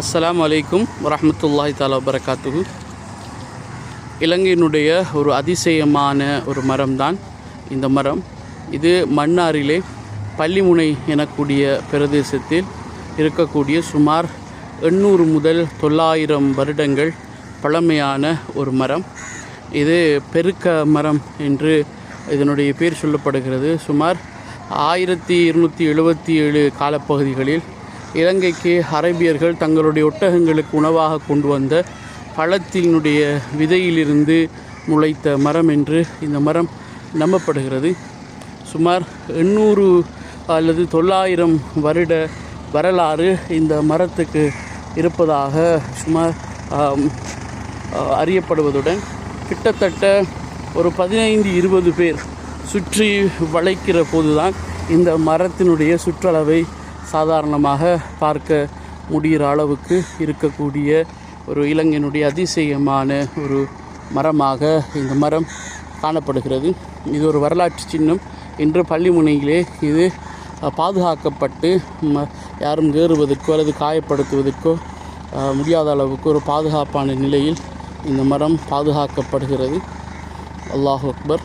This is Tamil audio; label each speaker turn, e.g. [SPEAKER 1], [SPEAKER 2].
[SPEAKER 1] அஸ்லாம் வலைக்கும் வரமத்துல்லாஹி தாலா வரகாத்துகு இலங்கையினுடைய ஒரு அதிசயமான ஒரு மரம்தான் இந்த மரம். இது மன்னாரிலே பள்ளிமுனை எனக்கூடிய பிரதேசத்தில் இருக்கக்கூடிய சுமார் எண்ணூறு முதல் தொள்ளாயிரம் வருடங்கள் பழமையான ஒரு மரம். இது பெருக்க மரம் என்று இதனுடைய பேர் சொல்லப்படுகிறது. சுமார் ஆயிரத்தி இருநூற்றி எழுபத்தி ஏழு காலப்பகுதிகளில் இலங்கைக்கு அரேபியர்கள் தங்களுடைய ஒட்டகங்களுக்கு உணவாக கொண்டு வந்த பழத்தினுடைய விதையிலிருந்து முளைத்த மரம் என்று இந்த மரம் நம்பப்படுகிறது. சுமார் எண்ணூறு அல்லது தொள்ளாயிரம் வருட வரலாறு இந்த மரத்துக்கு இருப்பதாக சுமார் அறியப்படுவதுடன் கிட்டத்தட்ட ஒரு பதினைந்து இருபது பேர் சுற்றி வளைக்கிற போதுதான் இந்த மரத்தினுடைய சுற்றளவை சாதாரணமாக பார்க்க முடிகிற அளவுக்கு இருக்கக்கூடிய ஒரு இளைஞனுடைய அதிசயமான ஒரு மரமாக இந்த மரம் காணப்படுகிறது. இது ஒரு வரலாற்று சின்னம். இன்று பள்ளிமுனையிலே இது பாதுகாக்கப்பட்டு ம- யாரும் ஏறுவதற்கோ அல்லது காயப்படுத்துவதற்கோ முடியாத அளவுக்கு ஒரு பாதுகாப்பான நிலையில் இந்த மரம் பாதுகாக்கப்படுகிறது. அல்லாஹ் அக்பர்.